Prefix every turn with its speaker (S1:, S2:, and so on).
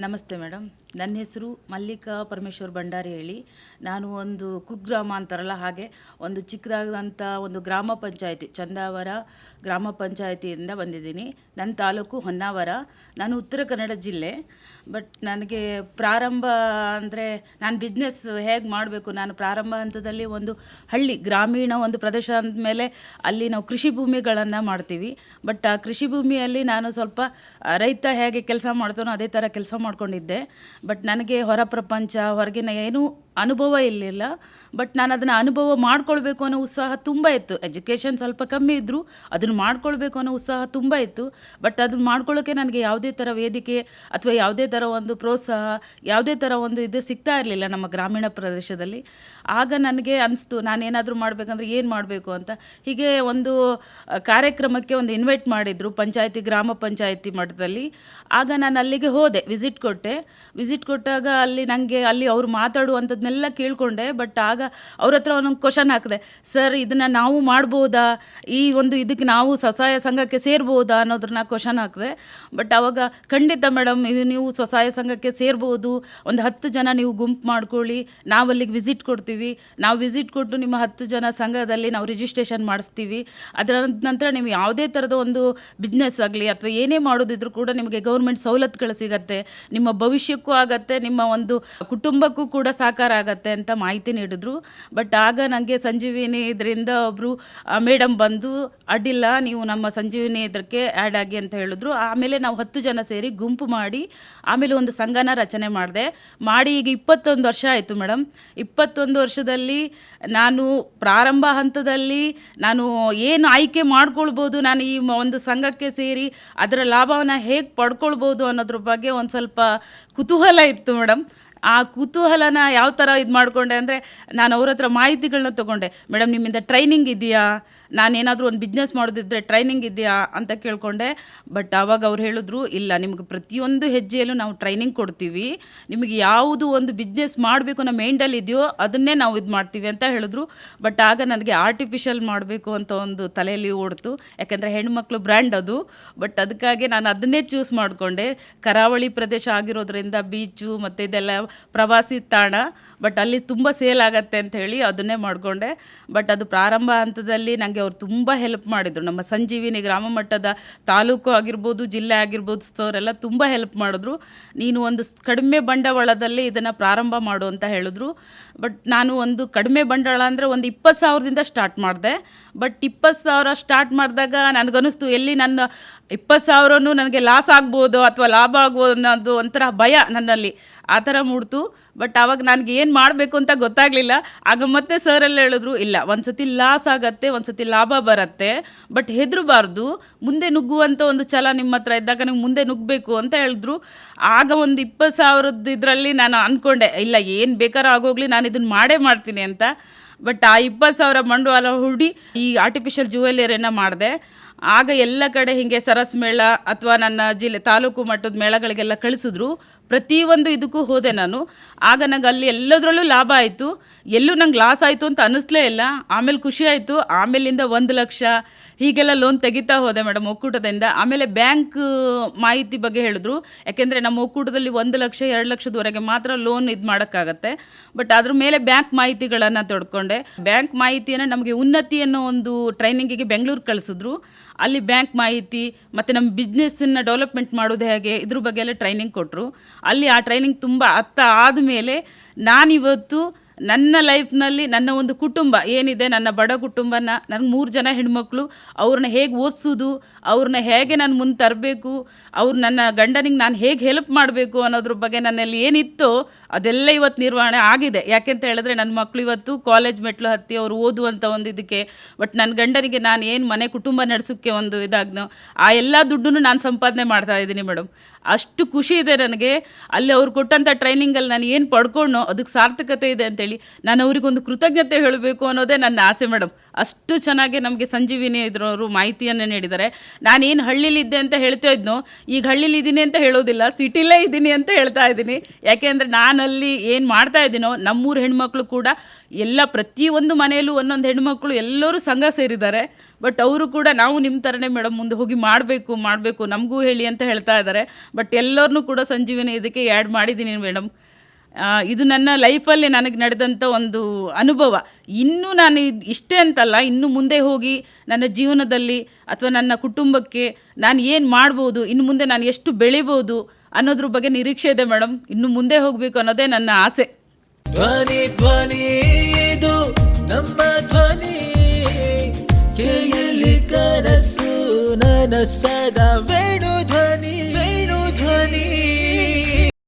S1: ನಮಸ್ತೆ ಮೇಡಮ್ ನನ್ನ ಹೆಸರು ಮಲ್ಲಿಕಾ ಪರಮೇಶ್ವರ್ ಭಂಡಾರಿ ಹೇಳಿ. ನಾನು ಒಂದು ಕುಗ್ರಾಮ ಅಂತಾರಲ್ಲ, ಹಾಗೆ ಒಂದು ಚಿಕ್ಕದಾದಂಥ ಒಂದು ಗ್ರಾಮ ಪಂಚಾಯತಿ, ಚಂದಾವರ ಗ್ರಾಮ ಪಂಚಾಯತಿಯಿಂದ ಬಂದಿದ್ದೀನಿ. ನನ್ನ ತಾಲೂಕು ಹೊನ್ನಾವರ. ನಾನು ಉತ್ತರ ಕನ್ನಡ ಜಿಲ್ಲೆ. ಬಟ್ ನನಗೆ ಪ್ರಾರಂಭ ಅಂದರೆ ನಾನು ಬಿಸ್ನೆಸ್ ಹೇಗೆ ಮಾಡಬೇಕು, ನಾನು ಪ್ರಾರಂಭ ಹಂತದಲ್ಲಿ ಒಂದು ಹಳ್ಳಿ, ಗ್ರಾಮೀಣ ಒಂದು ಪ್ರದೇಶ ಅಂದಮೇಲೆ ಅಲ್ಲಿ ನಾವು ಕೃಷಿ ಭೂಮಿಗಳನ್ನು ಮಾಡ್ತೀವಿ. ಬಟ್ ಆ ಕೃಷಿ ಭೂಮಿಯಲ್ಲಿ ನಾನು ಸ್ವಲ್ಪ ರೈತ ಹೇಗೆ ಕೆಲಸ ಮಾಡ್ತಾನೋ ಅದೇ ಥರ ಕೆಲಸ ಮಾಡ್ಕೊಂಡಿದ್ದೆ. ಬಟ್ ನನಗೆ ಹೊರ ಪ್ರಪಂಚ ಹೊರಗಿನ ಏನೂ ಅನುಭವ ಇರಲಿಲ್ಲ. ಬಟ್ ನಾನು ಅದನ್ನು ಅನುಭವ ಮಾಡ್ಕೊಳ್ಬೇಕು ಅನ್ನೋ ಉತ್ಸಾಹ ತುಂಬ ಇತ್ತು. ಎಜುಕೇಷನ್ ಸ್ವಲ್ಪ ಕಮ್ಮಿ ಇದ್ದರೂ ಅದನ್ನು ಮಾಡ್ಕೊಳ್ಬೇಕು ಅನ್ನೋ ಉತ್ಸಾಹ ತುಂಬ ಇತ್ತು. ಬಟ್ ಅದನ್ನು ಮಾಡ್ಕೊಳ್ಳೋಕ್ಕೆ ನನಗೆ ಯಾವುದೇ ಥರ ವೇದಿಕೆ ಅಥವಾ ಯಾವುದೇ ಥರ ಒಂದು ಪ್ರೋತ್ಸಾಹ, ಯಾವುದೇ ಥರ ಒಂದು ಇದು ಸಿಗ್ತಾ ಇರಲಿಲ್ಲ ನಮ್ಮ ಗ್ರಾಮೀಣ ಪ್ರದೇಶದಲ್ಲಿ. ಆಗ ನನಗೆ ಅನಿಸ್ತು, ನಾನೇನಾದರೂ ಮಾಡಬೇಕಂದ್ರೆ ಏನು ಮಾಡಬೇಕು ಅಂತ. ಹೀಗೆ ಒಂದು ಕಾರ್ಯಕ್ರಮಕ್ಕೆ ಒಂದು ಇನ್ವೈಟ್ ಮಾಡಿದರು ಪಂಚಾಯಿತಿ, ಗ್ರಾಮ ಪಂಚಾಯಿತಿ ಮಟ್ಟದಲ್ಲಿ. ಆಗ ನಾನು ಅಲ್ಲಿಗೆ ಹೋದೆ ವಿಸಿಟ್ ಕೊಟ್ಟೆ. ವಿಸಿಟ್ ಕೊಟ್ಟಾಗ ಅಲ್ಲಿ ನನಗೆ ಅಲ್ಲಿ ಅವ್ರು ಮಾತಾಡುವಂಥದ್ದನ್ನೆಲ್ಲ ಕೇಳಿಕೊಂಡೆ ಬಟ್ ಆಗ ಅವ್ರ ಹತ್ರ ಒಂದೊಂದು ಕ್ವಶನ್ ಹಾಕಿದೆ. ಸರ್ ಇದನ್ನು ನಾವು ಮಾಡ್ಬೋದಾ? ಈ ಒಂದು ಇದಕ್ಕೆ ನಾವು ಸ್ವಸಹಾಯ ಸಂಘಕ್ಕೆ ಸೇರ್ಬೋದಾ? ಅನ್ನೋದ್ರನ್ನ ಕ್ವಶನ್ ಹಾಕಿದೆ. ಬಟ್ ಆವಾಗ ಖಂಡಿತ ಮೇಡಮ್ ನೀವು ಸ್ವಸಹಾಯ ಸಂಘಕ್ಕೆ ಸೇರ್ಬೋದು. ಒಂದು ಹತ್ತು ಜನ ನೀವು ಗುಂಪು ಮಾಡ್ಕೊಳ್ಳಿ. ನಾವು ಅಲ್ಲಿಗೆ ವಿಸಿಟ್ ಕೊಡ್ತೀವಿ. ನಾವು ವಿಸಿಟ್ ಕೊಟ್ಟು ನಿಮ್ಮ ಹತ್ತು ಜನ ಸಂಘದಲ್ಲಿ ನಾವು ರಿಜಿಸ್ಟ್ರೇಷನ್ ಮಾಡಿಸ್ತೀವಿ. ಅದರ ನಂತರ ನೀವು ಯಾವುದೇ ಥರದ ಒಂದು ಬಿಸ್ನೆಸ್ ಆಗಲಿ ಅಥವಾ ಏನೇ ಮಾಡೋದಿದ್ರು ಕೂಡ ನಿಮಗೆ ಗೌರ್ಮೆಂಟ್ ಸವಲತ್ತುಗಳು ಸಿಗತ್ತೆ. ನಿಮ್ಮ ಭವಿಷ್ಯಕ್ಕೂ ಆಗತ್ತೆ. ನಿಮ್ಮ ಒಂದು ಕುಟುಂಬಕ್ಕೂ ಕೂಡ ಸಾಕಾರ ಆಗತ್ತೆ ಅಂತ ಮಾಹಿತಿ ನೀಡಿದ್ರು. ಬಟ್ ಆಗ ನನಗೆ ಸಂಜೀವಿನಿ ಇದರಿಂದ ಒಬ್ಬರು ಮೇಡಮ್ ಬಂದು, ಅಡ್ಡಿಲ್ಲ, ನೀವು ನಮ್ಮ ಸಂಜೀವಿನಿ ಇದಕ್ಕೆ ಆ್ಯಡ್ ಆಗಿ ಅಂತ ಹೇಳಿದ್ರು. ಆಮೇಲೆ ನಾವು ಹತ್ತು ಜನ ಸೇರಿ ಗುಂಪು ಮಾಡಿ, ಆಮೇಲೆ ಒಂದು ಸಂಘನ ರಚನೆ ಮಾಡಿದೆ. ಮಾಡಿ ಈಗ ಇಪ್ಪತ್ತೊಂದು ವರ್ಷ ಆಯಿತು ಮೇಡಮ್ ಇಪ್ಪತ್ತೊಂದು ವರ್ಷದಲ್ಲಿ ನಾನು ಪ್ರಾರಂಭ ಹಂತದಲ್ಲಿ ನಾನು ಏನು ಆಯ್ಕೆ ಮಾಡ್ಕೊಳ್ಬೋದು, ನಾನು ಈ ಒಂದು ಸಂಘಕ್ಕೆ ಸೇರಿ ಅದರ ಲಾಭವನ್ನು ಹೇಗೆ ಪಡ್ಕೊಳ್ಬೋದು ಅನ್ನೋದ್ರ ಬಗ್ಗೆ ಒಂದು ಸ್ವಲ್ಪ ಕುತೂಹಲ ಇತ್ತು ಮೇಡಮ್ ಆ ಕುತೂಹಲನ ಯಾವ ಥರ ಇದು ಮಾಡಿಕೊಂಡೆ ಅಂದರೆ ನಾನು ಅವ್ರ ಹತ್ರ ಮಾಹಿತಿಗಳನ್ನ ತೊಗೊಂಡೆ. ಮೇಡಮ್ ನಿಮ್ಮಿಂದ ಟ್ರೈನಿಂಗ್ ಇದೆಯಾ? ನಾನೇನಾದರೂ ಒಂದು ಬಿಸ್ನೆಸ್ ಮಾಡೋದಿದ್ರೆ ಟ್ರೈನಿಂಗ್ ಇದೆಯಾ ಅಂತ ಕೇಳಿಕೊಂಡೆ. ಬಟ್ ಆವಾಗ ಅವ್ರು ಹೇಳಿದ್ರು, ಇಲ್ಲ, ನಿಮಗೆ ಪ್ರತಿಯೊಂದು ಹೆಜ್ಜೆಯಲ್ಲೂ ನಾವು ಟ್ರೈನಿಂಗ್ ಕೊಡ್ತೀವಿ. ನಿಮಗೆ ಯಾವುದು ಒಂದು ಬಿಸ್ನೆಸ್ ಮಾಡಬೇಕು ನಮ್ಮ ಮೈಂಡಲ್ಲಿ ಇದೆಯೋ ಅದನ್ನೇ ನಾವು ಇದು ಮಾಡ್ತೀವಿ ಅಂತ ಹೇಳಿದ್ರು. ಬಟ್ ಆಗ ನನಗೆ ಆರ್ಟಿಫಿಷಿಯಲ್ ಮಾಡಬೇಕು ಅಂತ ಒಂದು ತಲೆಯಲ್ಲಿ ಓಡ್ತು. ಯಾಕೆಂದರೆ ಹೆಣ್ಮಕ್ಳು ಬ್ರ್ಯಾಂಡ್ ಅದು. ಬಟ್ ಅದಕ್ಕಾಗಿ ನಾನು ಅದನ್ನೇ ಚೂಸ್ ಮಾಡಿಕೊಂಡೆ. ಕರಾವಳಿ ಪ್ರದೇಶ ಆಗಿರೋದ್ರಿಂದ ಬೀಚು ಮತ್ತು ಇದೆಲ್ಲ ಪ್ರವಾಸಿ ತಾಣ. ಬಟ್ ಅಲ್ಲಿ ತುಂಬ ಸೇಲ್ ಆಗತ್ತೆ ಅಂತ ಹೇಳಿ ಅದನ್ನೇ ಮಾಡಿಕೊಂಡೆ. ಬಟ್ ಅದು ಪ್ರಾರಂಭ ಹಂತದಲ್ಲಿ ನನಗೆ ಅವ್ರು ತುಂಬ ಹೆಲ್ಪ್ ಮಾಡಿದರು. ನಮ್ಮ ಸಂಜೀವಿನಿ ಗ್ರಾಮ ಮಟ್ಟದ ತಾಲೂಕು ಆಗಿರ್ಬೋದು, ಜಿಲ್ಲೆ ಆಗಿರ್ಬೋದು ಅವರೆಲ್ಲ ತುಂಬ ಹೆಲ್ಪ್ ಮಾಡಿದ್ರು. ನೀನು ಒಂದು ಕಡಿಮೆ ಬಂಡವಾಳದಲ್ಲಿ ಇದನ್ನು ಪ್ರಾರಂಭ ಮಾಡು ಅಂತ ಹೇಳಿದ್ರು. ಬಟ್ ನಾನು ಒಂದು ಕಡಿಮೆ ಬಂಡವಾಳ ಅಂದರೆ ಒಂದು ಇಪ್ಪತ್ತು ಸಾವಿರದಿಂದ ಸ್ಟಾರ್ಟ್ ಮಾಡಿದೆ. ಬಟ್ ಇಪ್ಪತ್ತು ಸಾವಿರ ಸ್ಟಾರ್ಟ್ ಮಾಡಿದಾಗ ನನಗನ್ನಿಸ್ತು, ಎಲ್ಲಿ ನನ್ನ ಇಪ್ಪತ್ತು ಸಾವಿರನೂ ನನಗೆ ಲಾಸ್ ಆಗ್ಬೋದು ಅಥವಾ ಲಾಭ ಆಗ್ಬೋದು ಅನ್ನೋದು ಒಂಥರ ಭಯ ನನ್ನಲ್ಲಿ. ಆ ಥರ ಮೂಡ್ತು. ಬಟ್ ಆವಾಗ ನನಗೆ ಏನು ಮಾಡಬೇಕು ಅಂತ ಗೊತ್ತಾಗಲಿಲ್ಲ. ಆಗ ಮತ್ತೆ ಸರೆಲ್ಲ ಹೇಳಿದ್ರು, ಇಲ್ಲ ಒಂದು ಸತಿ ಲಾಸ್ ಆಗತ್ತೆ ಒಂದು ಸತಿ ಲಾಭ ಬರುತ್ತೆ ಬಟ್ ಹೆದರಬಾರ್ದು. ಮುಂದೆ ನುಗ್ಗುವಂಥ ಒಂದು ಛಲ ನಿಮ್ಮ ಹತ್ರ ಇದ್ದಾಗ ನೀವು ಮುಂದೆ ನುಗ್ಗಬೇಕು ಅಂತ ಹೇಳಿದ್ರು. ಆಗ ಒಂದು ಇಪ್ಪತ್ತು ಸಾವಿರದ ಇದರಲ್ಲಿ ನಾನು ಅಂದ್ಕೊಂಡೆ ಇಲ್ಲ, ಏನು ಬೇಕಾದ್ರೂ ಆಗೋಗ್ಲಿ, ನಾನು ಇದನ್ನು ಮಾಡೇ ಮಾಡ್ತೀನಿ ಅಂತ. ಬಟ್ ಆ ಇಪ್ಪತ್ತು ಸಾವಿರ ಬಂಡವಾಳ ಹೂಡಿ ಈ ಆರ್ಟಿಫಿಷಿಯಲ್ ಜ್ಯುವೆಲರಿಯನ್ನು ಮಾಡಿದೆ. ಆಗ ಎಲ್ಲ ಕಡೆ ಹೀಗೆ ಸರಸ್ ಮೇಳ ಅಥವಾ ನನ್ನ ಜಿಲ್ಲೆ, ತಾಲೂಕು ಮಟ್ಟದ ಮೇಳಗಳಿಗೆಲ್ಲ ಕಳಿಸಿದ್ರು. ಪ್ರತಿಯೊಂದು ಇದಕ್ಕೂ ಹೋದೆ ನಾನು. ಆಗ ನಂಗೆ ಅಲ್ಲಿ ಎಲ್ಲದರಲ್ಲೂ ಲಾಭ ಆಯಿತು. ಎಲ್ಲೂ ನಂಗೆ ಲಾಸ್ ಆಯಿತು ಅಂತ ಅನ್ನಿಸ್ಲೇ ಇಲ್ಲ. ಆಮೇಲೆ ಖುಷಿ ಆಯಿತು. ಆಮೇಲಿಂದ ಒಂದು ಲಕ್ಷ ಹೀಗೆಲ್ಲ ಲೋನ್ ತೆಗಿತಾ ಹೋದೆ ಮೇಡಮ್ ಒಕ್ಕೂಟದಿಂದ. ಆಮೇಲೆ ಬ್ಯಾಂಕ್ ಮಾಹಿತಿ ಬಗ್ಗೆ ಹೇಳಿದ್ರು. ಯಾಕೆಂದರೆ ನಮ್ಮ ಒಕ್ಕೂಟದಲ್ಲಿ ಒಂದು ಲಕ್ಷ, ಎರಡು ಲಕ್ಷದವರೆಗೆ ಮಾತ್ರ ಲೋನ್ ಇದು ಮಾಡೋಕ್ಕಾಗತ್ತೆ. ಬಟ್ ಅದ್ರ ಮೇಲೆ ಬ್ಯಾಂಕ್ ಮಾಹಿತಿಗಳನ್ನು ತೊಡ್ಕೊಂಡೆ. ಬ್ಯಾಂಕ್ ಮಾಹಿತಿಯನ್ನು ನಮಗೆ ಉನ್ನತಿ ಅನ್ನೋ ಒಂದು ಟ್ರೈನಿಂಗಿಗೆ ಬೆಂಗಳೂರು ಕಳಿಸಿದ್ರು. ಅಲ್ಲಿ ಬ್ಯಾಂಕ್ ಮಾಹಿತಿ ಮತ್ತು ನಮ್ಮ ಬಿಸ್ನೆಸ್ಸನ್ನು ಡೆವಲಪ್ಮೆಂಟ್ ಮಾಡೋದು ಹೇಗೆ ಇದ್ರ ಬಗ್ಗೆ ಎಲ್ಲ ಟ್ರೈನಿಂಗ್ ಕೊಟ್ಟರು ಅಲ್ಲಿ ಆ ಟ್ರೈನಿಂಗ್ ತುಂಬ ಅರ್ಥ ಆದಮೇಲೆ ನಾನಿವತ್ತು ನನ್ನ ಲೈಫ್ನಲ್ಲಿ ನನ್ನ ಒಂದು ಕುಟುಂಬ ಏನಿದೆ, ನನ್ನ ಬಡ ಕುಟುಂಬನ ನನಗೆ ಮೂರು ಜನ ಹೆಣ್ಮಕ್ಳು ಅವ್ರನ್ನ ಹೇಗೆ ಓದಿಸೋದು ಅವ್ರನ್ನ ಹೇಗೆ ನಾನು ಮುಂದೆ ತರಬೇಕು, ಅವ್ರು ನನ್ನ ಗಂಡನಿಗೆ ನಾನು ಹೇಗೆ ಹೆಲ್ಪ್ ಮಾಡಬೇಕು ಅನ್ನೋದ್ರ ಬಗ್ಗೆ ನನ್ನಲ್ಲಿ ಏನಿತ್ತೋ ಅದೆಲ್ಲ ಇವತ್ತು ನಿರ್ವಹಣೆ ಆಗಿದೆ. ಯಾಕೆಂತ ಹೇಳಿದ್ರೆ ನನ್ನ ಮಕ್ಕಳು ಇವತ್ತು ಕಾಲೇಜ್ ಮೆಟ್ಲು ಹತ್ತಿ ಅವ್ರು ಓದುವಂಥ ಒಂದು ಇದಕ್ಕೆ ಬಟ್ ನನ್ನ ಗಂಡನಿಗೆ ನಾನು ಏನು ಮನೆ ಕುಟುಂಬ ನಡೆಸೋಕ್ಕೆ ಒಂದು ಇದಾಗ್ನೋ, ಆ ಎಲ್ಲ ದುಡ್ಡನ್ನು ನಾನು ಸಂಪಾದನೆ ಮಾಡ್ತಾ ಇದ್ದೀನಿ ಮೇಡಮ್ ಅಷ್ಟು ಖುಷಿ ಇದೆ ನನಗೆ. ಅಲ್ಲಿ ಅವ್ರು ಕೊಟ್ಟಂಥ ಟ್ರೈನಿಂಗಲ್ಲಿ ನಾನು ಏನು ಪಡ್ಕೊಂಡು ಅದಕ್ಕೆ ಸಾರ್ಥಕತೆ ಇದೆ ಅಂತೇಳಿ ನಾನು ಅವರಿಗೊಂದು ಕೃತಜ್ಞತೆ ಹೇಳಬೇಕು ಅನ್ನೋದೇ ನನ್ನ ಆಸೆ ಮೇಡಮ್ ಅಷ್ಟು ಚೆನ್ನಾಗಿ ನಮಗೆ ಸಂಜೀವಿನಿ ಇದ್ರವರು ಮಾಹಿತಿಯನ್ನು ನೀಡಿದ್ದಾರೆ. ನಾನೇನು ಹಳ್ಳಿಲಿದ್ದೆ ಅಂತ ಹೇಳ್ತಾ ಇದ್ನೋ ಈಗ ಹಳ್ಳಿಲಿ ಇದ್ದೀನಿ ಅಂತ ಹೇಳೋದಿಲ್ಲ, ಸಿಟಿಲೇ ಇದ್ದೀನಿ ಅಂತ ಹೇಳ್ತಾ ಇದ್ದೀನಿ ಯಾಕೆಂದರೆ ನಾನಲ್ಲಿ ಏನು ಮಾಡ್ತಾ ಇದ್ದೀನೋ, ನಮ್ಮೂರು ಹೆಣ್ಮಕ್ಳು ಕೂಡ ಎಲ್ಲ ಪ್ರತಿಯೊಂದು ಮನೆಯಲ್ಲೂ ಒಂದೊಂದು ಹೆಣ್ಮಕ್ಳು ಎಲ್ಲರೂ ಸಂಘ ಸೇರಿದ್ದಾರೆ. ಬಟ್ ಅವರು ಕೂಡ ನಾವು ನಿಮ್ಮ ಥರನೇ ಮೇಡಮ್ ಮುಂದೆ ಹೋಗಿ ಮಾಡಬೇಕು ಮಾಡಬೇಕು, ನಮಗೂ ಹೇಳಿ ಅಂತ ಹೇಳ್ತಾ ಇದ್ದಾರೆ. ಬಟ್ ಎಲ್ಲರನ್ನೂ ಕೂಡ ಸಂಜೀವಿನಿ ಇದಕ್ಕೆ ಆ್ಯಡ್ ಮಾಡಿದ್ದೀನಿ ಮೇಡಮ್ ಇದು ನನ್ನ ಲೈಫಲ್ಲಿ ನನಗೆ ನಡೆದಂಥ ಒಂದು ಅನುಭವ. ಇನ್ನೂ ನಾನು ಇದು ಇಷ್ಟೇ ಅಂತಲ್ಲ, ಇನ್ನು ಮುಂದೆ ಹೋಗಿ ನನ್ನ ಜೀವನದಲ್ಲಿ ಅಥವಾ ನನ್ನ ಕುಟುಂಬಕ್ಕೆ ನಾನು ಏನು ಮಾಡ್ಬೋದು, ಇನ್ನು ಮುಂದೆ ನಾನು ಎಷ್ಟು ಬೆಳಿಬೋದು ಅನ್ನೋದ್ರ ಬಗ್ಗೆ ನಿರೀಕ್ಷೆ ಇದೆ ಮೇಡಮ್ ಇನ್ನು ಮುಂದೆ ಹೋಗಬೇಕು ಅನ್ನೋದೇ ನನ್ನ ಆಸೆ.
S2: ಧ್ವನಿ ಧ್ವನಿ ಇದು ನಮ್ಮ ಧ್ವನಿ. ಕೇಳಿ ಕನಸು, ನನಸದ ವೇಣು